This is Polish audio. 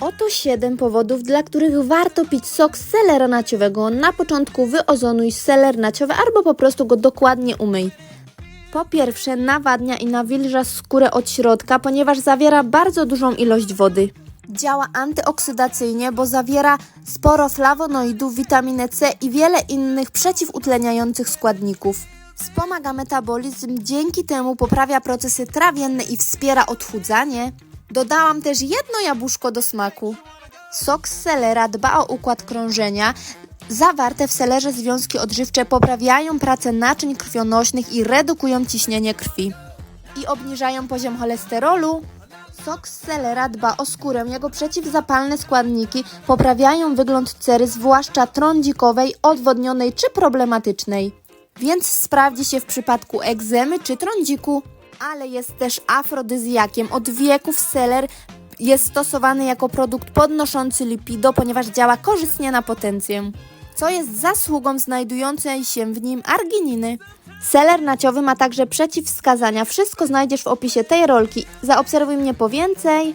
Oto 7 powodów, dla których warto pić sok z selera naciowego. Na początku wyozonuj seler naciowy albo po prostu go dokładnie umyj. Po pierwsze, nawadnia i nawilża skórę od środka, ponieważ zawiera bardzo dużą ilość wody. Działa antyoksydacyjnie, bo zawiera sporo flawonoidów, witaminę C i wiele innych przeciwutleniających składników. Wspomaga metabolizm, dzięki temu poprawia procesy trawienne i wspiera odchudzanie. Dodałam też jedno jabłuszko do smaku. Sok z selera dba o układ krążenia. Zawarte w selerze związki odżywcze poprawiają pracę naczyń krwionośnych i redukują ciśnienie krwi. I obniżają poziom cholesterolu. Sok z selera dba o skórę. Jego przeciwzapalne składniki poprawiają wygląd cery, zwłaszcza trądzikowej, odwodnionej czy problematycznej. Więc sprawdzi się w przypadku egzemy czy trądziku. Ale jest też afrodyzjakiem. Od wieków seler jest stosowany jako produkt podnoszący lipido, ponieważ działa korzystnie na potencję, co jest zasługą znajdującej się w nim argininy. Seler naciowy ma także przeciwwskazania. Wszystko znajdziesz w opisie tej rolki. Zaobserwuj mnie po więcej.